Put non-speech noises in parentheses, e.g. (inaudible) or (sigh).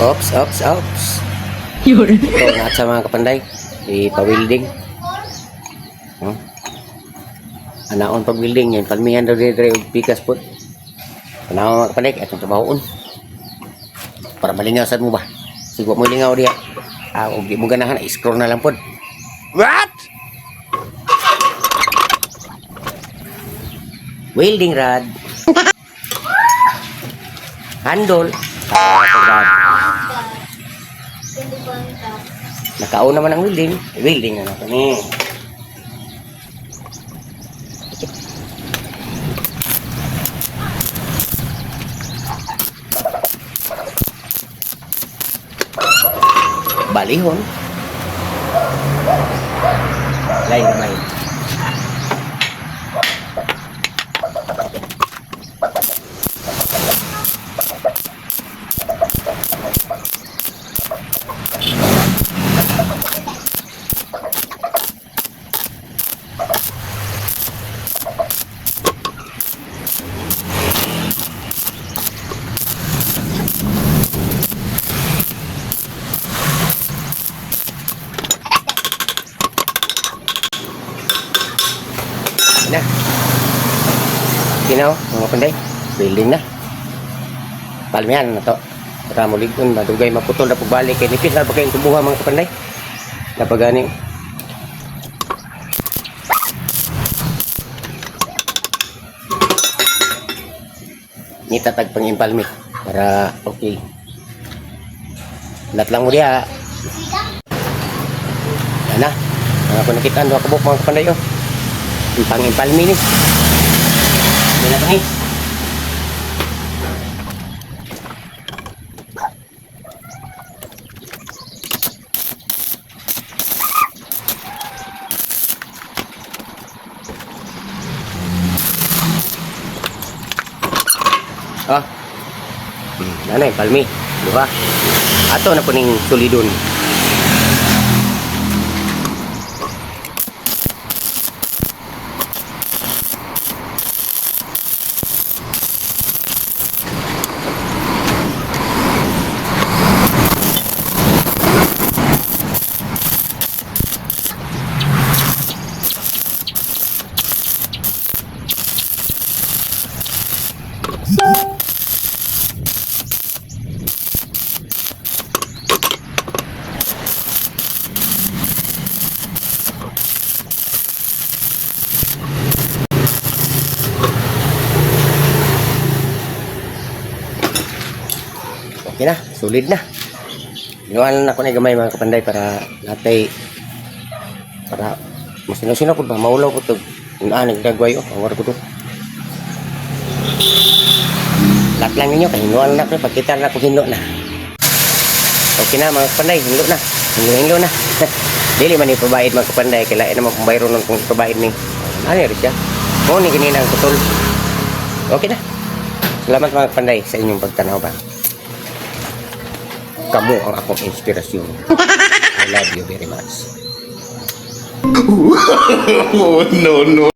Ops, ops, ops. Yun. Ito, lahat sa mga kapanday. Ipa-welding. Hmm? Anaon pag-welding yun. Palmihan daw dire og pikas po. Anaon mga kapanday, atong trabahoon. Para malingaw sad mo ba? Sigwa mo lingaw diya. Ah, og di mo ganahan, scroll na lang pod. What? Welding rod. (laughs) Handle. Ah, rod. Nakauna naman ang welding. Welding na natin eh. Balihon. Lain na. Kinaw, mga panday. Building na. Palmihan na to. Para mo ligon, madugay maputol na pagbalik. Kaya nipit na ba kayong kubuha mga kapanday? Napagani. Nitatag pang impalmi. Para okay. Lat lang mo diya. Yan na. Mga kung nakita, ano kabuk mga kapanday oh. Ang pang-impalmi ni. Hindi na ni. Ah. Hmm, nanay, palmi. Di ba? Ato na po ning sulidon. Okay na, solid na. Ginawa na ako na gamay mga kapanday para natay para masino-sino ko ba maulaw ko to. Una nagdagway oh, awar ko to. Lahat lang ninyo kay hinuan na ko pagkita na ko hinlo na. Okay na mga kapanday, hinlo na. Hinlo hinlo na. (laughs) Dili man ipabayad mga kapanday kay lain naman kung bayro nun kung ipabayad ni. Ano rin siya? Mo ni ganina ang putol. Okay na. Salamat mga kapanday sa inyong pagtanaw ba kamu ang akong inspirasyon. I love you very much. (laughs) Oh, no, no.